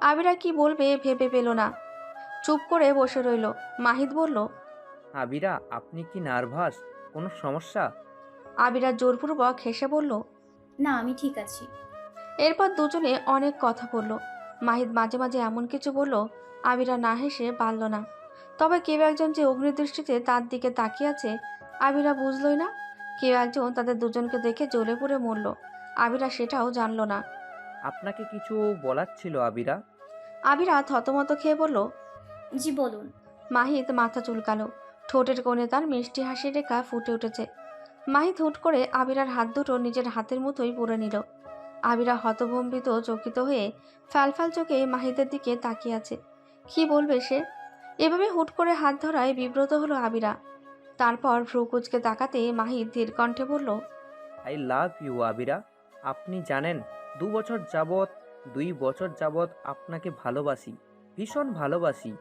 আবিরা কি বলবে ভেবে পেল না। চুপ করে বসে রইল। মাহিদ বলল আবিরা আপনি কি নার্ভাস? কোনো সমস্যা? আবিরা জোরপূর্বক হেসে বলল না আমি ঠিক আছি। এরপর দুজনে অনেক কথা বলল। মাহিদ মাঝে মাঝে এমন কিছু বলল আবিরা না হেসে পারল না। তবে কেউ একজন যে অগ্নিদৃষ্টিতে তার দিকে তাকিয়ে আছে আবিরা বুঝলই না। কেউ একজন তাদের দুজনকে দেখে জ্বলে পড়ে মরল। আবিরা সেটাও জানলো না। আপনাকে কিছু বলার ছিল আবিরা? আবিরা থতমত খেয়ে বলল জি বলুন। মাহিত মাথা চুলকালো। ঠোঁটের কোণে তার মিষ্টি হাসির রেখা ফুটে উঠেছে। মাহিদ হুট করে আবিরার হাত দুটো নিজের হাতের মতোই পরে নিল। আবিরা হতভম্বিত চকিত হয়ে ফ্যালফ্যাল চোখে মাহিদের দিকে তাকিয়ে আছে। কি বলবে সে? এভাবে হুট করে হাত ধরায় বিব্রত হলো আবিরা। তারপর ভ্রুকুচকে তাকাতে মাহিদ ধীর কণ্ঠে বলল আই লাভ ইউ আবিরা। আপনি জানেন দু বছর যাবৎ, দুই বছর যাবৎ আপনাকে ভালোবাসি, ভীষণ ভালোবাসি।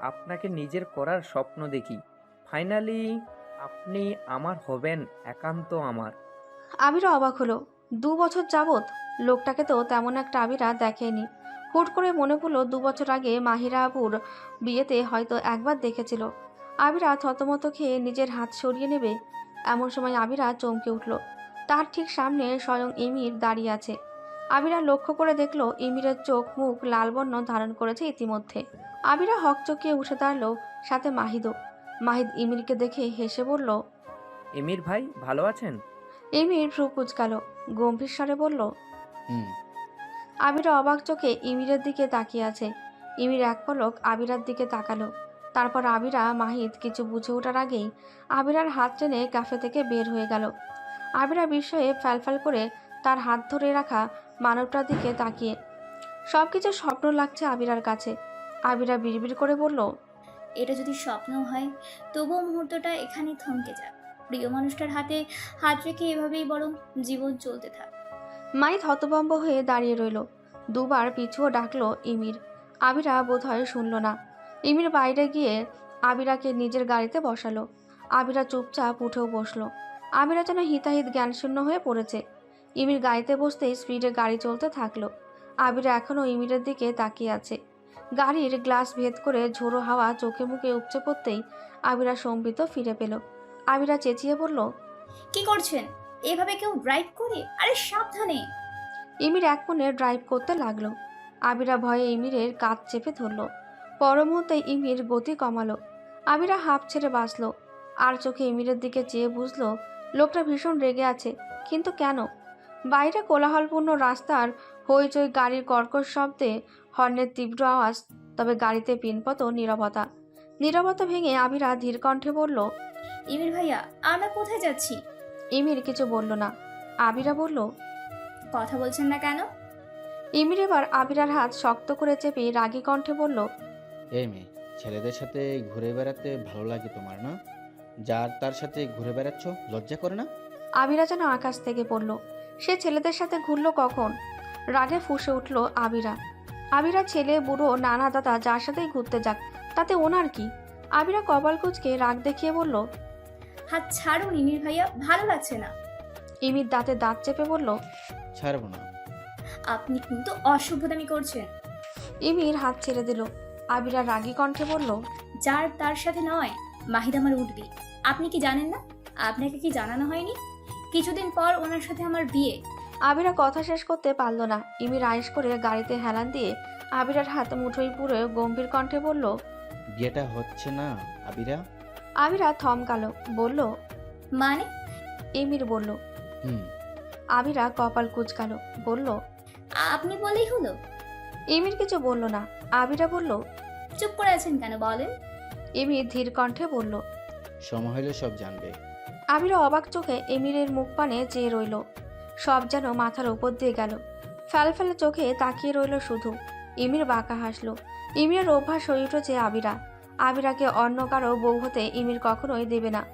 আপনাকে নিজের করার স্বপ্ন দেখি। ফাইনালি আপনি আমার হবেন একান্ত আমার। আবিরা অবাক হলো। দু বছর যাবৎ লোকটাকে তো তেমন একটা আবিরা দেখেনি। হুট করে মনে পড়ল দু বছর আগে মাহিরা আপুর বিয়েতে হয়তো একবার দেখেছিল। আবিরা থতমত খেয়ে নিজের হাত সরিয়ে নেবে, এমন সময় আবিরা চমকে উঠল। তার ঠিক সামনে স্বয়ং ইমির দাঁড়িয়ে আছে। আবিরা লক্ষ্য করে দেখল ইমিরের চোখ মুখ লাল বর্ণ ধারণ করেছে ইতিমধ্যে। আবিরা হকচকিয়ে উঠে দাঁড়াল সাথে মাহিদও। মাহিদ ইমিরকে দেখে হেসে বলল এমির ভাই ভালো আছেন? ইমির ভ্রু কুচকালো গম্ভীর স্বরে বলল হুম। আবিরা অবাক চোখে ইমিরের দিকে তাকিয়ে আছে। ইমির এক পলক আবিরার দিকে তাকালো। তারপর আবিরা মাহিদ কিছু বুঝে ওঠার আগেই আবিরার হাত টেনে ক্যাফে থেকে বের হয়ে গেল। আবিরা বিস্ময়ে ফ্যালফ্যাল করে তার হাত ধরে রাখা মানবটার দিকে তাকিয়ে। সব কিছু স্বপ্ন লাগছে আবিরার কাছে। আবিরা বিড়বিড় করে বলল এটা যদি স্বপ্ন হয় তবুও মুহূর্তটা এখানেই থমকে যাক। প্রিয় মানুষটার হাতে হাত রেখে এভাবেই বরং জীবন চলতে থাক। মাইদ হতভম্ব হয়ে দাঁড়িয়ে রইল। দুবার পিছুও ডাকলো ইমির। আবিরা বোধহয় শুনল না। ইমির বাইরে গিয়ে আবিরাকে নিজের গাড়িতে বসালো। আবিরা চুপচাপ উঠেও বসল। আবিরা যেন হিতাহিত জ্ঞানশূন্য হয়ে পড়েছে। ইমির গাড়িতে বসতেই স্পিডে গাড়ি চলতে থাকল। আবিরা এখনও ইমিরের দিকে তাকিয়ে আছে। গাড়ির গ্লাস ভেদ করে ঝোড়ো হাওয়া চোখে মুখে উপচে পড়তেই আবিরা সম্বিত ফিরে পেল। আবিরা চেঁচিয়ে বলল কি করছেন? এভাবে কেউ ড্রাইভ করে? আরে সাবধানে! ইমির এক মনে ড্রাইভ করতে লাগল। আবিরা ভয়ে ইমিরের কাঁধ চেপে ধরলো। পর মুহূর্তে ইমির গতি কমালো। আবিরা হাঁপ ছেড়ে বাঁচলো। আর চোখে ইমিরের দিকে চেয়ে বুঝলো লোকটা ভীষণ রেগে আছে কিন্তু কেন? বাইরে কোলাহলপূর্ণ রাস্তার হইচই গাড়ির কর্কশ শব্দে হর্নের তীব্র আওয়াজ তবে গাড়িতে পিনপত নীরবতা। নীরবতা ভেঙে আবিরা ধীর কণ্ঠে বলল ইমির ভাইয়া আমরা কোথায় যাচ্ছি? ইমির কিছু বলল না। আবিরা বলল কথা বলছেন না কেন? ইমির এবার আবিরার হাত শক্ত করে চেপে রাগী কণ্ঠে বলল এই মেয়ে ছেলেদের সাথে ঘুরে বেড়াতে ভালো লাগে তোমার না? যার তার সাথে ঘুরে বেড়াচ্ছ লজ্জা করে না? আবিরা যেন আকাশ থেকে পড়ল সে ছেলেদের সাথে ঘুরল কখন? রাগে ফুসে উঠল আবিরা। আবিরা ছেলে বুড়ো নানা দাদা যার সাথেই ঘুরতে যাক তাতে ওনার কি? আবিরা কপাল কুচকে রাগ দেখিয়ে বলল হাত ছাড়ুন ইমির ভাইয়া ভালো লাগছে না। ইমির দাঁতে দাঁত চেপে বলল ছাড়বো না। আপনি কিন্তু অসভ্যতামি করছেন। ইমির হাত ছেড়ে দিল। আবিরা রাগী কণ্ঠে বলল যার তার সাথে নয় মাহিদ আমার উঠবি। আপনি কি জানেন না? আপনাকে কি জানানো হয়নি? কিছুদিন পর ওনার সাথে আমার বিয়ে। আবিরা কথা শেষ করতে পারল না। ইমির আয়েস করে গাড়িতে হেলান দিয়ে আবিরার হাত মুঠোই পুরে গম্ভীর কণ্ঠে বলল বিয়েটা হচ্ছে না আবিরা? আবিরা থমকালো বলল মানে? ইমির বলল হুম। আবিরা কপাল কুচকালো বলল আপনি বলেই হলো? ইমির কিছু বলল না। আবিরা বলল চুপ করে আছেন কেন বলেন? ইমির ধীর কণ্ঠে বলল সময় হলে সব জানবে। আবিরা অবাক চোখে এমিরের মুখ পানে চেয়ে রইল। সব যেন মাথার উপর দিয়ে গেল। ফেলে চোখে তাকিয়ে রইল শুধু। ইমির বাঁকা হাসলো। ইমিরের অভ্যাস হয়ে উঠেছে আবিরা। আবিরাকে অন্য কারও বউ হতে ইমির কখনোই দেবে না।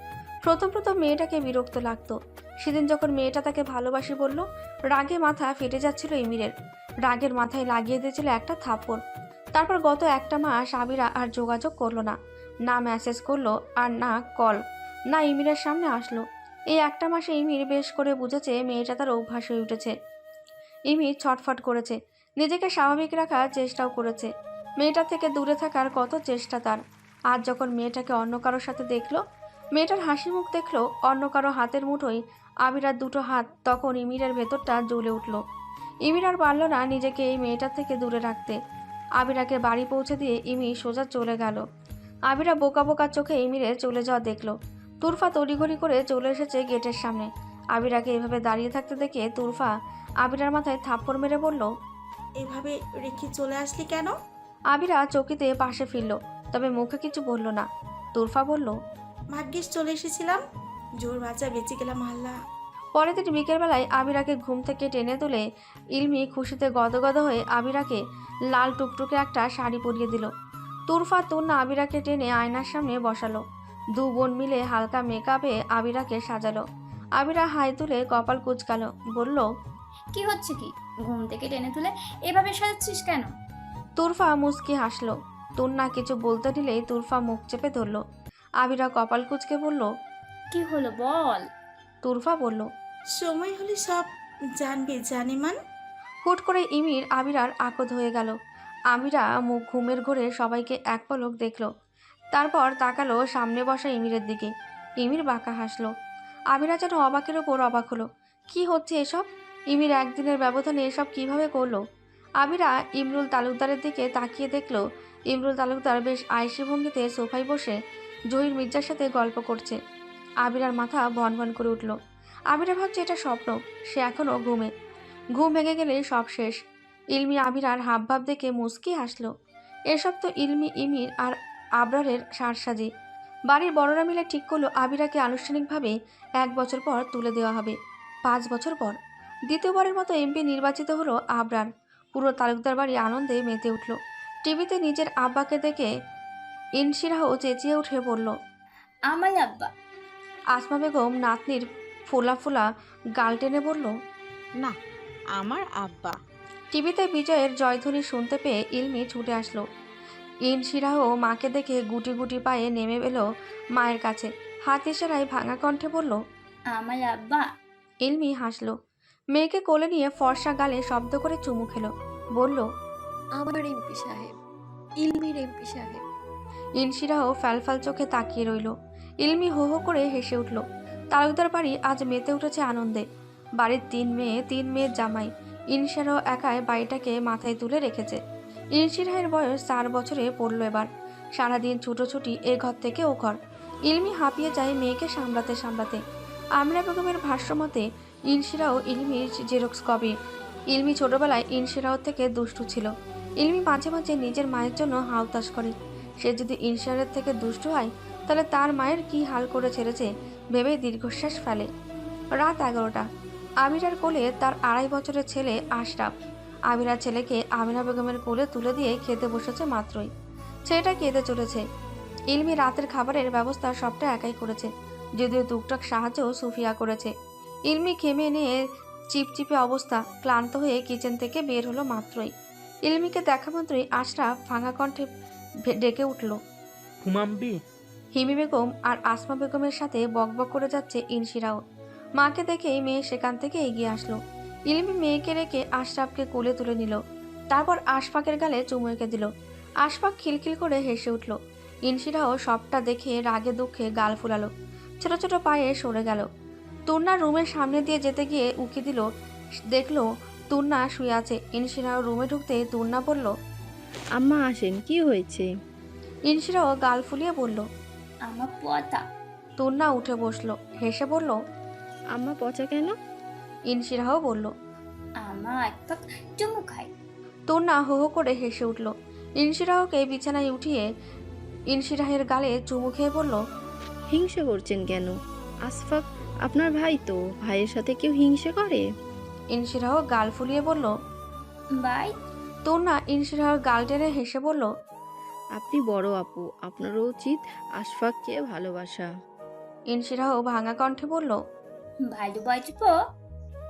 প্রথম প্রথম মেয়েটাকে বিরক্ত লাগতো। সেদিন যখন মেয়েটা তাকে ভালোবাসি বলল, রাগে মাথা ফেটে যাচ্ছিল ইমিরের রাগের মাথায় লাগিয়ে দিয়েছিল একটা থাপ্পড়। তারপর গত একটা মাস আবিরা আর যোগাযোগ করল না। না মেসেজ করল আর না কল না, ইমিরের সামনে আসলো। এই একটা মাসে ইমির বেশ করে বুঝেছে মেয়েটা তার অভ্যাস হয়ে উঠেছে। ইমির ছটফট করেছে। নিজেকে স্বাভাবিক রাখার চেষ্টাও করেছে। মেয়েটা থেকে দূরে থাকার কত চেষ্টা তার। আজ যখন মেয়েটাকে অন্য কারোর সাথে দেখল, মেয়েটার হাসি মুখ দেখল, অন্য কারও হাতের মুঠোয় আবিরার দুটো হাত তখন ইমিরের ভেতরটা জ্বলে উঠল। ইমির আর পারল না নিজেকে এই মেয়েটার থেকে দূরে রাখতে। আবিরাকে বাড়ি পৌঁছে দিয়ে ইমি সোজা চলে গেল। আবিরা বোকা বোকা চোখে ইমিরে চলে যাওয়া দেখল। তুরফা তড়িঘড়ি করে চলে এসেছে গেটের সামনে। আবিরাকে এভাবে দাঁড়িয়ে থাকতে দেখে তুরফা আবিরার মাথায় থাপ্পড় মেরে বলল এভাবে রেখে চলে আসলি কেন? আবিরা চকিতে পাশে ফিরল তবে মুখে কিছু বলল না। তুরফা বলল ভাগ্যিস চলে এসেছিলাম। জোর বাচ্চা বেঁচে গেলাম আল্লাহ। পরের দিন বিকেলবেলায় আবিরাকে ঘুম থেকে টেনে তুলে ইলমি খুশিতে গদগদ হয়ে আবিরাকে লাল টুকটুকে একটা শাড়ি পরিয়ে দিল। তুরফা তুন্না আবিরাকে টেনে আয়নার সামনে বসালো। দু বোন মিলে হালকা মেকআপে আবিরাকে সাজালো। আবিরা হাই তুলে কপাল কুচকালো বলল কি হচ্ছে কি? ঘুম থেকে টেনে তুলে এভাবে সাজাচ্ছিস কেন? তুরফা মুচকি হাসলো। তুন্না কিছু বলতে দিলেই তুরফা মুখ চেপে ধরল। আবিরা কপাল কুচকে বলল কি হলো বল? তুরফা বলল সময় হলে সব জানবি জানিমান। হুট করে ইমির আবিরার আকদ হয়ে গেল। আমিরা মুখ ঘুমের ঘোরে সবাইকে এক পলক দেখল। তারপর তাকালো সামনে বসা ইমিরের দিকে। ইমির বাঁকা হাসলো। আমিরা যেন অবাকের ওপর অবাক হলো। কি হচ্ছে এসব? ইমির একদিনের ব্যবধানে এসব কীভাবে করল? আবিরা ইমরুল তালুকদারের দিকে তাকিয়ে দেখল, ইমরুল তালুকদার বেশ আয়সী ভঙ্গিতে সোফায় বসে জহির মির্জার সাথে গল্প করছে। আবিরার মাথা ভন ভন করে উঠল। আবিরা ভাবছে এটা স্বপ্ন, সে এখনও ঘুমে। ঘুম ভেঙে গেলে সব শেষ। ইলমি আবিরার হাবভাব দেখে মুস্কি হাসলো। এসব তো ইলমি, ইমির আর আবরারের সারসাজি বাড়ির বড়রা মিলে ঠিক করল আবিরাকে আনুষ্ঠানিকভাবে এক বছর পর তুলে দেওয়া হবে। পাঁচ বছর পর। দ্বিতীয়বারের মতো এমপি নির্বাচিত হলো আবরার। পুরো তালুকদার বাড়ি আনন্দে মেতে উঠল। টিভিতে নিজের আব্বাকে দেখে ইনশিরাও চেঁচিয়ে উঠে পড়ল আমার আব্বা। আসমা বেগম নাতনির ফোলা ফোলা গাল টেনে বলল না আমার আব্বা। টিভিতে বিজয়ের জয়ধ্বনি শুনতে পেয়ে ইলমি ছুটে আসলো। ইনশিরাও মাকে দেখে গুটি গুটি পায়ে নেমে এলো মায়ের কাছে। হাত ইশারায় ভাঙা কণ্ঠে বলল আমার আব্বা। ইলমি হাসলো। মেয়েকে কোলে নিয়ে ফর্সা গালে শব্দ করে চুমু খেলো। বলল আমার এমপি সাহেব ইলমির এমপি সাহেব। ইনশিরাও ফ্যালফাল চোখে তাকিয়ে রইল। ইলমি হো হো করে হেসে উঠল তালুকদার বাড়ি আজ মেতে উঠেছে আনন্দে। বাড়ির তিন মেয়ে তিন মেয়ের জামাই। ইনশিরাও একাই বাড়িটাকে মাথায় তুলে রেখেছে। ইনশিরাহের বয়স চার বছরে পড়ল এবার। সারাদিন ছুটোছুটি এ ঘর থেকে ও ঘর। ইলমি হাঁপিয়ে যায় মেয়েকে সামলাতে সামলাতে। আমরা বেগমের ভাষ্যমতে ইনশিরাও ইলমির জেরক্স কপি ইলমি ছোটবেলায় ইনশিরাও থেকে দুষ্টু ছিল। ইলমি মাঝে মাঝে নিজের মায়ের জন্য হাউতাস করে। সে যদি ইনশিরার থেকে দুষ্টু হয়, তাহলে তার মায়ের কি হাল করে ছেড়েছে ভেবেই দীর্ঘশ্বাস ফেলে। রাত এগারোটা। আমিরার কোলে তার আড়াই বছরের ছেলে আশরাফ। আমিরার ছেলেকে আমিরা বেগমের কোলে তুলে দিয়ে খেতে বসেছে মাত্রই। ছেলেটা কেঁদে চলেছে। ইলমি রাতের খাবারের ব্যবস্থা সবটা একাই করেছে যদিও টুকটাক সাহায্যও সুফিয়া করেছে। ইলমি খেমে নিয়ে চিপচিপে অবস্থা ক্লান্ত হয়ে কিচেন থেকে বের হলো মাত্রই। ইলমিকে দেখা মাত্রই আশরাফ ভাঙা কণ্ঠে ডেকে উঠল। হিমি বেগম আর আসমা বেগমের সাথে বকবক করে যাচ্ছে ইনশিরাও। মাকে দেখেই মেয়ে সেখান থেকে এগিয়ে আসলো। ইলমি মেয়েকে রেখে আশরাফকে কোলে তুলে নিল। তারপর আশফাকের গালে চুমু এঁকে দিল। আশফাক খিলখিল করে হেসে উঠল। ইনশিরাও সবটা দেখে রাগে দুঃখে গাল ফুলালো। ছোট ছোট পায়ে সরে গেল। তুন্না রুমের সামনে দিয়ে যেতে গিয়ে উকি দিল। দেখল তুন্না শুয়ে আছে। ইনশিরাও রুমে ঢুকতে তুন্না বলল আম্মা আসেন কি হয়েছে? ইনশিরাও গাল ফুলিয়ে বলল আমার পতা তুন্না উঠে বসল। হেসে বলল আম্মা পচা কেন? ইনশিরাও বলল আমার একটা চুমু খাই তন্না হো হো করে হেসে উঠল। ইনশিরাহকে বিছানায় উঠিয়ে ইনশিরাহের গালে চুমু খেয়ে বলল হিংসে করছেন কেন? আসফাক আপনার ভাই তো ভাইয়ের সাথে কেউ হিংসে করে? ইনশিরাহ গাল ফুলিয়ে বলল বাই তন্না ইনশিরাহর গাল টেনে হেসে বলল আপনি বড় আপু আপনারও উচিত আশফাককে ভালোবাসা। ইনশিরাহ ভাঙা কণ্ঠে বলল ভালোবাসবো?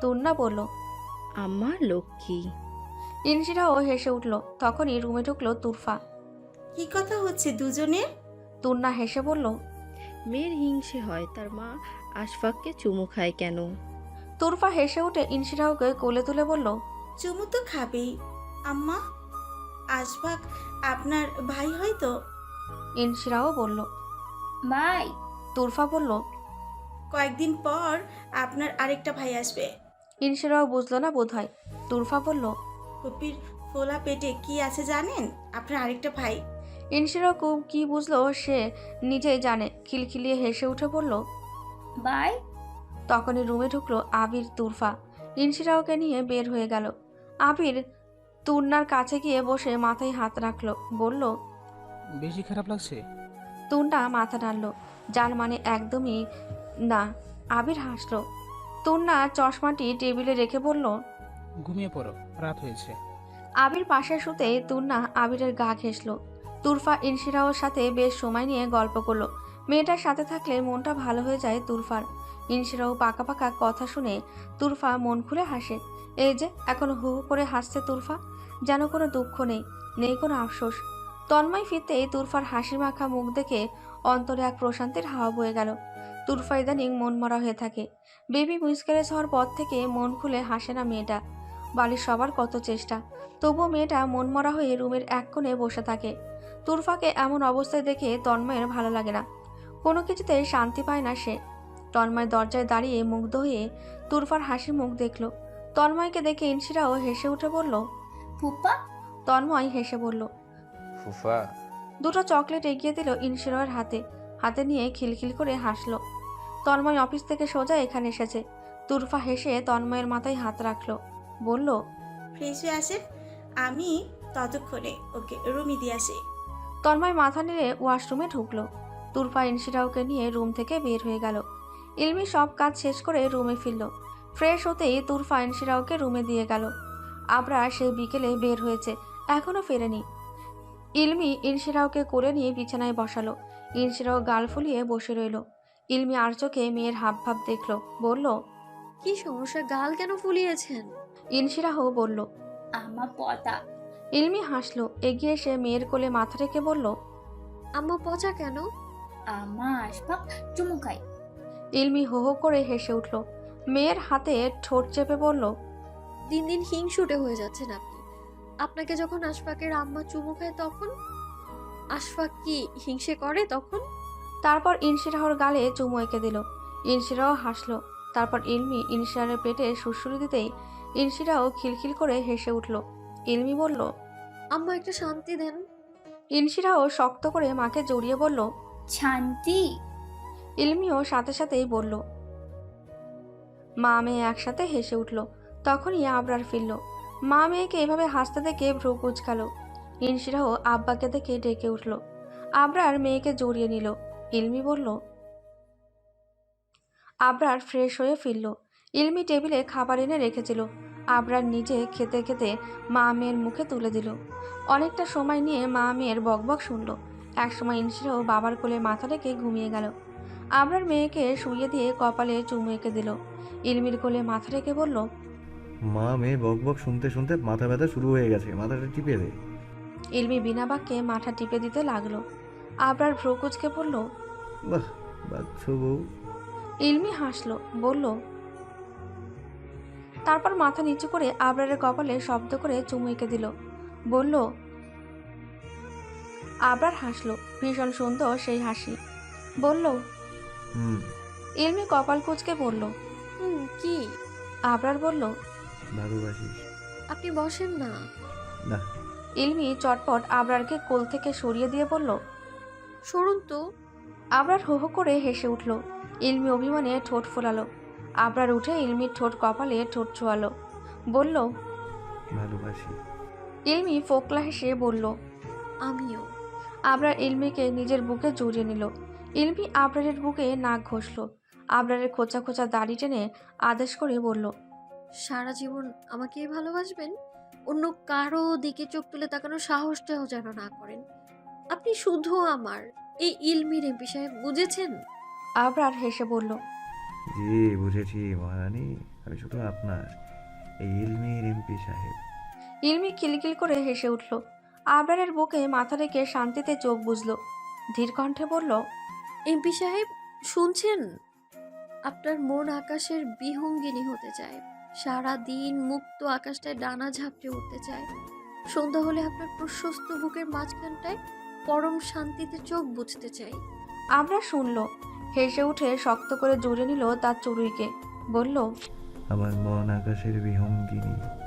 তন্না বলল আম্মা লক্ষ্মী। ইনশিরাহ হেসে উঠল। তখনই রুমে ঢুকলো তুরফা। কি কথা হচ্ছে দুজনের? তুন্না হেসে বলল মেয়ের হিংসে হয় তার মা আশফাককে চুমু খায় কেন? তুরফা হেসে উঠে ইনশিরাহকে কোলে তুলে বলল চুমু তো খাবেই। আম্মা আশফাক আপনার ভাই হয় তো? ইনশিরাও বলল ভাই। তুরফা বলল কয়েকদিন পর আপনার আরেকটা ভাই আসবে। ইনশিরাও বুঝলো না বোধ হয় তুরফা বলল কপির ফোলা পেটে কি আছে জানেন? আপনার আরেকটা ভাই। ইনশিরাও কি বুঝলো সে নিজেই জানে। খিলখিলিয়ে হেসে উঠে বলল ভাই? তখনই রুমে ঢুকলো আবির তুরফা। ইনশিরাওকে নিয়ে বের হয়ে গেল। আবির তুর্নার কাছে গিয়ে বসে মাথায় হাত রাখল। বলল বেশি খারাপ লাগছে? তুন্না মাথা নাড়ল। যার মানে একদমই না। আবির হাসলো। তুন্না চশমাটি টেবিলে রেখে বলল ঘুমিয়ে পড়ো রাত হয়েছে। আবির পাশে শুতে তুন্না আবিরের গা ঘেঁষল। তুরফা ইনশিরাওর সাথে বেশ সময় নিয়ে গল্প করল। মেয়েটার সাথে থাকলে মনটা ভালো হয়ে যায় তুরফার। ইনশিরাও পাকা পাকা কথা শুনে তুরফা মন খুলে হাসে। এই যে এখন হু হু করে হাসছে তুরফা যেন কোনো দুঃখ নেই নেই কোনো আফসোস। তন্ময় ফিরতেই তুরফার হাসি মাখা মুখ দেখে অন্তরে এক প্রশান্তির হাওয়া বয়ে গেল। তুরফা ইদানিং মন মরা হয়ে থাকে। বেবি মিসক্যারেজ হওয়ার পর থেকে মন খুলে হাসে না মেয়েটা। বাড়ির সবার কত চেষ্টা। তবুও মেয়েটা মনমরা হয়ে রুমের এক কোণে বসে থাকে। তুরফাকে এমন অবস্থায় দেখে তন্ময়ের ভালো লাগে না। কোনো কিছুতে শান্তি পায় না সে। তন্ময় দরজায় দাঁড়িয়ে মুগ্ধ হয়ে তুরফার হাসি মুখ দেখল। তন্ময়কে দেখে ইনশিরাও হেসে উঠে বলল ফুপ্পা তন্ময় হেসে বলল ফুফা? দুটো চকলেট এগিয়ে দিল ইনশিরাওয়ের হাতে। হাতে নিয়ে খিলখিল করে হাসলো। তন্ময় অফিস থেকে সোজা এখানে এসেছে। তুরফা হেসে তন্ময়ের মাথায় হাত রাখল। বলল ফ্রেশ হয়ে আসেন আমি ততক্ষণে ওকে রুমে দিয়ে আসি। তন্ময় মাথা নেড়ে ওয়াশরুমে ঢুকলো। তুরফা ইনশিরাওকে নিয়ে রুম থেকে বের হয়ে গেল। ইলমি সব কাজ শেষ করে রুমে ফিরল। ফ্রেশ হতেই তুরফা ইনশিরাওকে রুমে দিয়ে গেল। আবরা সে বিকেলে বের হয়েছে এখনও ফেরেনি। ইলমি ইনশিরাওকে করে নিয়ে বিছানায় বসালো। ইনশিরাও গাল ফুলিয়ে বসে রইল। ইলমি আর চোখে মেয়ের হাব ভাব দেখল। বলল কি সমস্যা? গাল কেন ফুলিয়েছেন? ইনশিরাও বলল আমার পতা ইলমি হাসলো এগিয়ে এসে মেয়ের কোলে মাথা রেখে বলল আম্মা পচা কেন? আমার আশফাক চুমু খাই ইলমি হো হো করে হেসে উঠল। মেয়ের হাতে ঠোঁট চেপে বলল দিন দিন হিংসুটে হয়ে যাচ্ছেন আপনি। আপনাকে যখন আশফাকের আম্মা চুমু খায় তখন আশফাক কি হিংসে করে তখন? তারপর ইনশিরাহর গালে চুমু এঁকে দিল। ইনশিরাও হাসলো। তারপর ইলমি ইনশিরার পেটে সুরসুরি দিতেই ইনশিরাও খিলখিল করে হেসে উঠল। ইলমি বলল আম্মা একটা শান্তি দেন। ইনশিরাও শক্ত করে মাকে জড়িয়ে বলল শান্তি? ইলমিও সাথে সাথেই বলল। মা মেয়ে একসাথে হেসে উঠল। তখনই আবরার ফিরল। মা মেয়েকে এভাবে হাসতে দেখে ভ্রু কুচকালো। ইনশিরাও আব্বাকে দেখে ডেকে উঠল। আবরার মেয়েকে জড়িয়ে নিল। ইলমি বলল, আবরার ফ্রেশ হয়ে ফিরল। ইলমি টেবিলে খাবার এনে রেখেছিল। আবরার নিজে খেতে খেতে মা মেয়ের মুখে তুলে দিল। অনেকটা সময় নিয়ে মা মেয়ের বকবক শুনল। একসময় ইনশিরাও বাবার কোলে মাথা রেখে ঘুমিয়ে গেল। আবরার মেয়েকে শুয়ে দিয়ে কপালে চুমু এঁকে দিল। ইলমির কোলে মাথা রেখে বলল, মা মেয়ে বক বক শুনতে শুনতে মাথা ব্যথা শুরু হয়ে গেছে। মাথাটা টিপে দে। ইলমি বিনা বাক্যে মাথা টিপে দিতে লাগল। আবরার ভ্রকুচকে বলল বাহ বাচ্চ বউ। ইলমি হাসলো বলল তারপর মাথা নিচু করে আবরারের কপালে শব্দ করে চুমু এঁকে দিল। বলল আবরার হাসলো ভীষণ সুন্দর সেই হাসি। বলল হুম। ইলমি কপাল কুচকে বলল হুম কি? আবরার বলল ভালোবাসিস। আপনি বসেন না। না। ইলমি চটপট আবরারকে কোল থেকে সরিয়ে দিয়ে বলল সরুন তো। আবরার হো হো করে হেসে উঠল। ইলমি অভিমানে ঠোঁট ফোলালো। আবরার উঠে ইলমির ঠোঁট কপালে ঠোঁট ছোয়ালো। বলল ভালোবাসি। ইলমি ফোকলা হেসে বলল আমিও। আবরার ইলমিকে নিজের বুকে জড়িয়ে নিল। ইলমি আবরারের বুকে নাক ঘষল। আবরারের খোঁচা খোঁচা দাড়ি টেনে আদেশ করে বলল সারা জীবন আমাকেই ভালোবাসবেন? অন্য কারও দিকে চোখ তুলে তাকানোর সাহসটাও যেন না করেন। আপনি শুধু আমার এই ইলমির এমপি সাহেব বুঝেছেন? আবরার হেসে বলল জি বুঝেছি মহারানী আমি শুধু আপনার এই ইলমির এমপি সাহেব। ইলমি কিলকিল করে হেসে উঠল। আবরারের বুকে মাথা রেখে শান্তিতে চোখ বুঝল। ধীর কণ্ঠে বলল এমপি সাহেব শুনছেন? আপনার মন আকাশের বিহঙ্গিনী হতে চায়। সারা দিন মুক্ত আকাশটায় ডানা ঝাপটে উঠতে চায়। সন্ধ্যা হলে আপনার প্রশস্ত বুকের মাঝখানটায় পরম শান্তিতে চোখ বুঝতে চাই আমরা শুনল হেসে উঠে শক্ত করে জুড়ে নিল তার চড়ুইকে বলল আমার মন আকাশের বিহঙ্গিনী।